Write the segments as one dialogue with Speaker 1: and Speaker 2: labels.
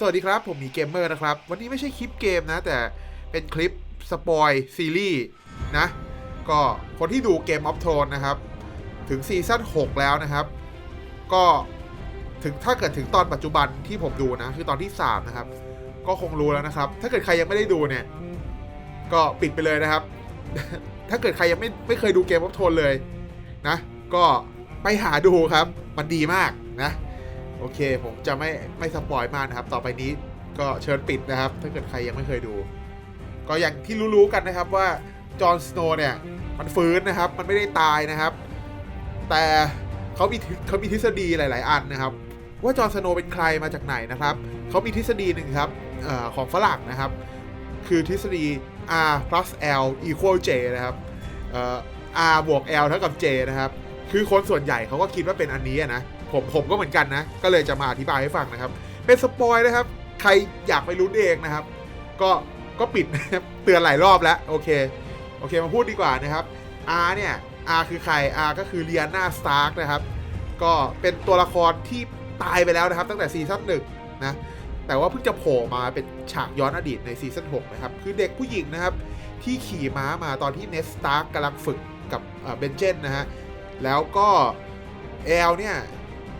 Speaker 1: สวัสดีครับ ผมมีเกมเมอร์นะครับ วันนี้ไม่ใช่คลิปเกมนะ แต่เป็นคลิปสปอยซีรีส์นะ ก็คนที่ดูเกมออฟโทนนะครับ ถึงซีซั่น6 แล้วนะครับ ก็ถึงถ้าเกิดถึงตอนปัจจุบันที่ผมดูนะ คือตอนที่ 3 นะครับ ก็คงรู้แล้วนะครับ ถ้าเกิดใครยังไม่ได้ดูเนี่ย ก็ปิดไปเลยนะครับ ถ้าเกิดใครยังไม่ไม่เคยดูเกมออฟโทนเลยนะ ก็ไปหาดูครับ มันดีมากนะ โอเค ผมจะไม่ไม่สปอยมากนะครับ ต่อไปนี้ก็เชิญปิดนะครับ ถ้าเกิดใครยังไม่เคยดู ก็อย่างที่รู้ๆกันนะครับว่าจอห์นสโนว์เนี่ย มันฟื้นนะครับ มันไม่ได้ตายนะครับ แต่เขามีเขามีทฤษฎีหลาย ๆ อันนะครับ ว่าจอห์นสโนว์เป็นใครมาจากไหนนะครับเขามีทฤษฎีหนึ่งครับออของฝรั่งนะครับ คือทฤษฎี r plus l equal j นะครับ r บวก l เท่ากับ j นะครับ คือคนส่วนใหญ่เขาก็คิดว่าเป็นอันนี้นะ ผมผมก็เหมือนกันนะ ก็เลยจะมาอธิบายให้ฟังนะครับ เป็นสปอยนะครับ ใครอยากไปรู้เองนะครับ ก็ก็ปิดเตือนหลายรอบแล้วโอเคโอเคมาพูดดีกว่านะครับ R เนี่ย R คือใคร R ก็คือเลียนาสตาร์กนะครับ ก็เป็นตัวละครที่ตายไปแล้วนะครับ ตั้งแต่ซีซั่นหนึ่งนะแต่ว่าเพิ่งจะโผล่มาเป็นฉากย้อนอดีตในซีซั่น6นะครับ คือเด็กผู้หญิงนะครับ ที่ขี่ม้ามาตอนที่เนสตาร์กกำลังฝึกกับเบนเจนนะฮะแล้วก็แอลเนี่ย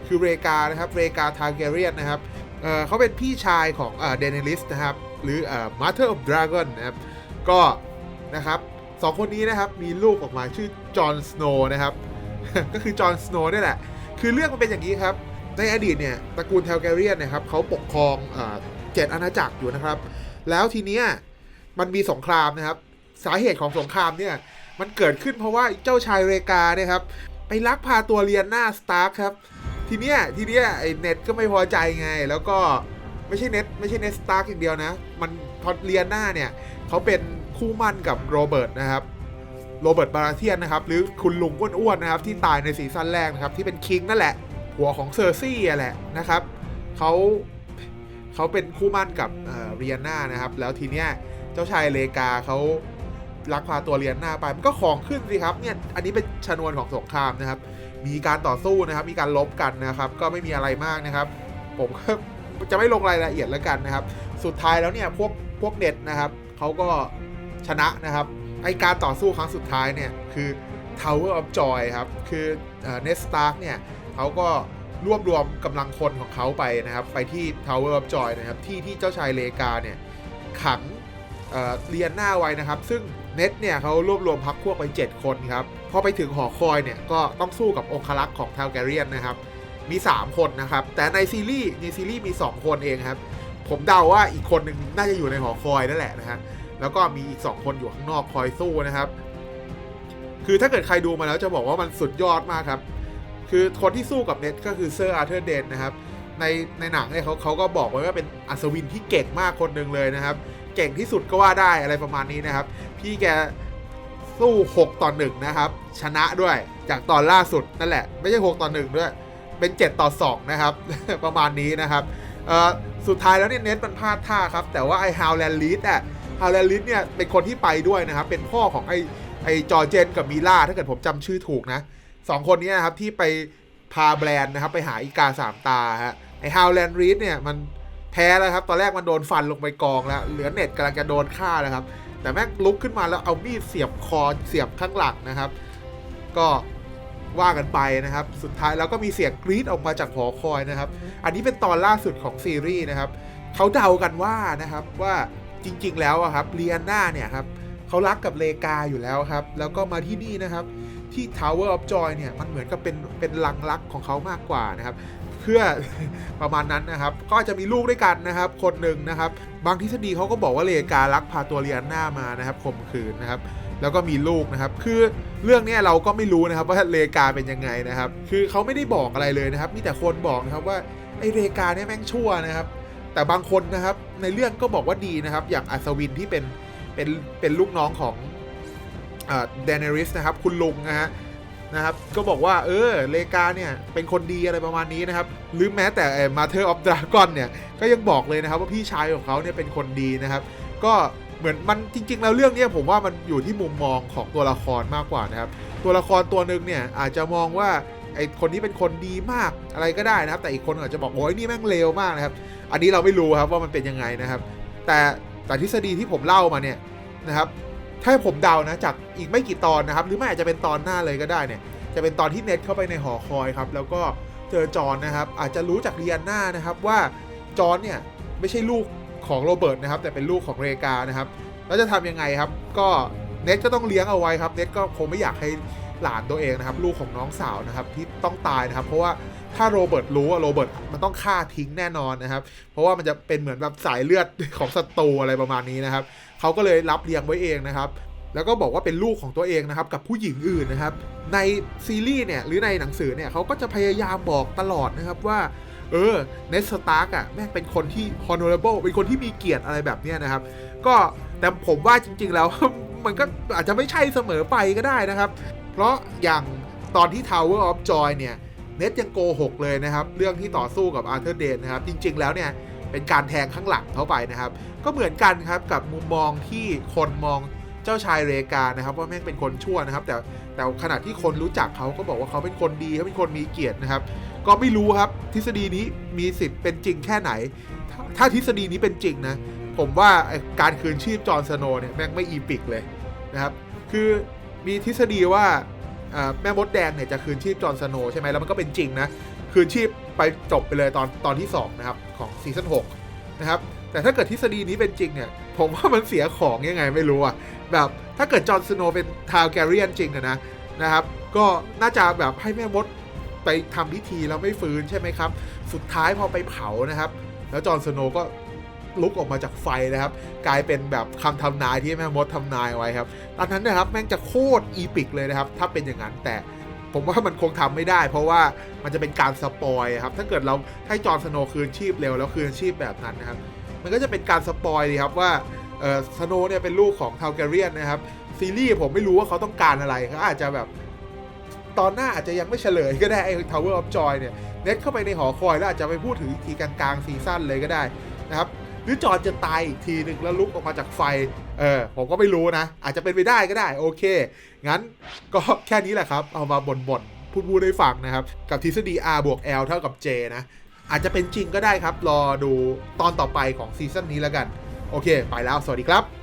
Speaker 1: คือเรกานะครับเรกาทาร์เกเรียนนะครับเเขาเป็นพี่ชายของเดนเนลิสนะครับหรือเอ่อ Mother of Dragon นะครับก็นะครับสองคนนี้นะครับมีลูกออกมาชื่อจอห์นสโนว์นะครับก็คือจอห์นสโนว์นี่แหละ คือเรื่องมันเป็นอย่างนี้ครับ ในอดีตเนี่ยตระกูลเทลแกเรียนนะครับเขาปกครองเจ็ดอาณาจักรอยู่นะครับ แล้วทีเนี้ยมันมีสงครามนะครับ สาเหตุของสงครามเนี่ยมันเกิดขึ้นเพราะว่าเจ้าชายเรกาเนี่ยครับไปลักพาตัวเลียนนาสตาร์ครับ ทีเนี้ยทีเนี้ยไอ้เน็ตก็ไม่พอใจไง แล้วก็ไม่ใช่เน็ตไม่ใช่เน็ตสตาร์กอย่างเดียวนะ มันพอเลียนนาเนี่ยเขาเป็นคู่มั่นกับโรเบิร์ตนะครับโรเบิร์ตบาราเทียนนะครับหรือคุณลุงอ้วนๆนะครับที่ตายในซีซั่นแรกนะครับที่เป็นคิงนั่นแหละ หัวของเซอร์ซี่แหละนะครับเขาเขาเป็นคู่มั่นกับเอ่อเรียนนานะครับ แล้วทีเนี้ยเจ้าชายเลกาเขา ลักพาตัวเรียนหน้าไปมันก็ของขึ้นสิครับเนี่ยอันนี้เป็นชนวนของสงครามนะครับ มีการต่อสู้นะครับ มีการลบกันนะครับ ก็ไม่มีอะไรมากนะครับ ผมก็จะไม่ลงรายละเอียดแล้วกันนะครับ สุดท้ายแล้วเนี่ยพวกพวกเน็ตนะครับเขาก็ชนะนะครับไอการต่อสู้ครั้งสุดท้ายเนี่ยคือ Tower of Joy ครับ คือเนสตาร์กเนี่ยเขาก็รวบรวมกำลังคนของเขาไปนะครับ ไปที่ Tower of Joy นะครับ ที่ที่เจ้าชายเลกาเนี่ยขังเรียนหน้าไว้นะครับ ซึ่ง เน็ตเนี่ยเขารวบรวมพักพวกไป 7 คนครับ พอไปถึงหอคอยเนี่ยก็ต้องสู้กับองคลักษ์ของทาวแกเรียนนะครับ มี 3 คนนะครับ แต่ในซีรีส์ในซีรีส์มี 2 คนเองครับ ผมเดาว่าอีกคนหนึ่งน่าจะอยู่ในหอคอยนั่นแหละนะฮะ แล้วก็มีอีก 2 คนอยู่ข้างนอกคอยสู้นะครับ คือถ้าเกิดใครดูมาแล้วจะบอกว่ามันสุดยอดมากครับ คือคนที่สู้กับเน็ตก็คือเซอร์อาร์เธอร์เดนนะครับ ในในหนังเนี่ยเขาเขาก็บอกไว้ว่าเป็นอัศวินที่เก่งมากคนหนึ่งเลยนะครับ เก่งที่สุดก็ว่าได้อะไรประมาณนี้นะครับ พี่แกสู้ 6 ต่อ 1 นะครับ ชนะด้วยจากตอนล่าสุดนั่นแหละ ไม่ใช่ 6 ต่อ 1 ด้วย เป็น 7 ต่อ 2 นะครับ ประมาณนี้นะครับสุดท้ายแล้วเนี่ยเน็ตมันพลาดท่าครับ แต่ว่าไอ้ฮาวแลนด์ลีดอะฮาวแลนด์ลีดเนี่ยเป็นคนที่ไปด้วยนะครับ เป็นพ่อของไอ้ไอจอร์เจนกับมิล่าถ้าเกิดผมจำชื่อถูกนะสองคนนี้นะครับที่ไปพาแบรนด์นะครับไปหาอีกาสามตาฮะไอฮาวแลนด์ลีดเนี่ยมัน พ้แล้วครับ ตอนแรกมันโดนฟันลงไปกองแล้ว เหลือเน็ตกำลังจะโดนฆ่าแล้วครับ แต่แม่งลุกขึ้นมาแล้วเอามีดเสียบคอเสียบข้างหลังนะครับ ก็ว่ากันไปนะครับ สุดท้ายแล้วก็มีเสียงกรี๊ดออกมาจากหอคอยนะครับ อันนี้เป็นตอนล่าสุดของซีรีส์นะครับเขาเดากันว่านะครับว่าจริง ๆ แล้วอะครับเรียนนาเนี่ยครับเขารักกับเลกาอยู่แล้วครับ แล้วก็มาที่นี่นะครับที่ Tower of Joy เนี่ยมันเหมือนกับเป็นเป็นลังรักของเขามากกว่านะครับ พื่อประมาณนั้นนะครับ ก็จะมีลูกด้วยกันนะครับ คนหนึ่งนะครับ บางทฤษฎีเขาก็บอกว่าเลกาลักพาตัวเรียนหน้ามานะครับข่มขืนนะครับ แล้วก็มีลูกนะครับ คือเรื่องนี้เราก็ไม่รู้นะครับว่าเลกาเป็นยังไงนะครับ คือเขาไม่ได้บอกอะไรเลยนะครับ มีแต่คนบอกนะครับว่าไอเลกาเนี่ยแม่งชั่วนะครับ แต่บางคนนะครับในเรื่องก็บอกว่าดีนะครับ อย่างอัศวินที่เป็นเป็นเป็นลูกน้องของเดนเนริสนะครับ คุณลุงนะฮะ นะครับ ก็บอกว่าเออเลกาเนี่ย เป็นคนดีอะไรประมาณนี้นะครับ หรือแม้แต่มาเธอร์ออฟดราก้อนเนี่ย ก็ยังบอกเลยนะครับว่าพี่ชายของเขาเนี่ยเป็นคนดีนะครับ ก็เหมือนมันจริง ๆ แล้วเรื่องนี้ผมว่ามันอยู่ที่มุมมองของตัวละครมากกว่านะครับ ตัวละครตัวหนึ่งเนี่ยอาจจะมองว่าไอคนนี้เป็นคนดีมากอะไรก็ได้นะครับ แต่อีกคนอาจจะบอกโอ้ยนี่แม่งเลวมากนะครับ อันนี้เราไม่รู้ครับว่ามันเป็นยังไงนะครับ แต่แต่ทฤษฎีที่ผมเล่ามาเนี่ยนะครับ ถ้าให้ผมเดานะจากอีกไม่กี่ตอนนะครับ หรือไม่อาจจะเป็นตอนหน้าเลยก็ได้เนี่ย จะเป็นตอนที่เน็ตเข้าไปในหอคอยครับ แล้วก็เจอจอห์นนะครับ อาจจะรู้จากเรียนหน้านะครับว่าจอห์นเนี่ยไม่ใช่ลูกของโรเบิร์ตนะครับ แต่เป็นลูกของเรกานะครับ แล้วจะทำยังไงครับ ก็เน็ตก็ต้องเลี้ยงเอาไว้ครับ เน็ตก็คงไม่อยากให้หลานตัวเองนะครับ ลูกของน้องสาวนะครับที่ต้องตายนะครับ เพราะว่า ถ้าโรเบิร์ตรู้ว่าโรเบิร์ตมันต้องฆ่าทิ้งแน่นอนนะครับ เพราะว่ามันจะเป็นเหมือนแบบสายเลือดของศัตรูอะไรประมาณนี้นะครับเขาก็เลยรับเลี้ยงไว้เองนะครับ แล้วก็บอกว่าเป็นลูกของตัวเองนะครับกับผู้หญิงอื่นนะครับ ในซีรีส์เนี่ยหรือในหนังสือเนี่ยเขาก็จะพยายามบอกตลอดนะครับว่าเออเนสตาร์กอะแม่งเป็นคนที่ honorable เป็นคนที่มีเกียรติอะไรแบบเนี้ยนะครับ ก็แต่ผมว่าจริง ๆ แล้วมันก็อาจจะไม่ใช่เสมอไปก็ได้นะครับ เพราะอย่างตอนที่ Tower of Joy เนี่ย เน็ตยังโกหกเลยนะครับ เรื่องที่ต่อสู้กับอาร์เธอร์เดนนะครับ จริง ๆ แล้วเนี่ยเป็นการแทงข้างหลังเข้าไปนะครับ ก็เหมือนกันครับกับมุมมองที่คนมองเจ้าชายเรกานะครับ ว่าแม่งเป็นคนชั่วนะครับ แต่แต่ขณะที่คนรู้จักเขาก็บอกว่าเขาเป็นคนดีเขาเป็นคนมีเกียรตินะครับ ก็ไม่รู้ครับทฤษฎีนี้มีสิทธิ์เป็นจริงแค่ไหน ถ้าทฤษฎีนี้เป็นจริงนะผมว่าการคืนชีพจอร์นสโนเนี่ยแม่งไม่อีปิกเลยนะครับ คือมีทฤษฎีว่า แม่มดแดงเนี่ยจะคืนชีพจอร์นสโนใช่ไหมแล้วมันก็เป็นจริงนะคืนชีพไปจบไปเลยตอนตอนที่2นะครับของซีซั่น6นะครับแต่ถ้าเกิดทฤษฎีนี้เป็นจริงเนี่ยผมว่ามันเสียของยังไงไม่รู้อะแบบถ้าเกิดจอร์นสโนเป็นทาวแกเรียนจริงอะนะนะครับ ก็น่าจะแบบให้แม่มดไปทำพิธีแล้วไม่ฟื้นใช่ไหมครับ สุดท้ายพอไปเผานะครับ แล้วจอร์นสโนก็ ลุกออกมาจากไฟนะครับ กลายเป็นแบบคำทำนายที่แม่มดทำนายไว้ครับ ตอนนั้นนะครับแม่งจะโคตรอีพิกเลยนะครับ ถ้าเป็นอย่างนั้นแต่ผมว่ามันคงทำไม่ได้ เพราะว่ามันจะเป็นการสปอยครับ ถ้าเกิดเราให้จอร์นสโนคืนชีพเร็วแล้วคืนชีพแบบนั้นนะครับ มันก็จะเป็นการสปอยดีครับว่าเออสโนเนี่ยเป็นลูกของทาวแกเรียนนะครับซีรีส์ผมไม่รู้ว่าเขาต้องการอะไรเขาอาจจะแบบตอนหน้าอาจจะยังไม่เฉลยก็ได้ไอ้ Tower of Joy เนี่ย เน็ตเข้าไปในหอคอยแล้วอาจจะไปพูดถึงอีกทีกลางๆซีซั่นเลยก็ได้นะครับ หรือจอดจะตายอีกทีหนึ่งแล้วลุกออกมาจากไฟ เออผมก็ไม่รู้นะ อาจจะเป็นไปได้ก็ได้โอเค งั้นก็แค่นี้แหละครับ เอามาบ่นๆพูดพูดให้ฟังนะครับ กับทฤษฎี R บวก L เท่ากับ J นะ อาจจะเป็นจริงก็ได้ครับ รอดูตอนต่อไปของซีซั่นนี้แล้วกัน โอเค ไปแล้วสวัสดีครับ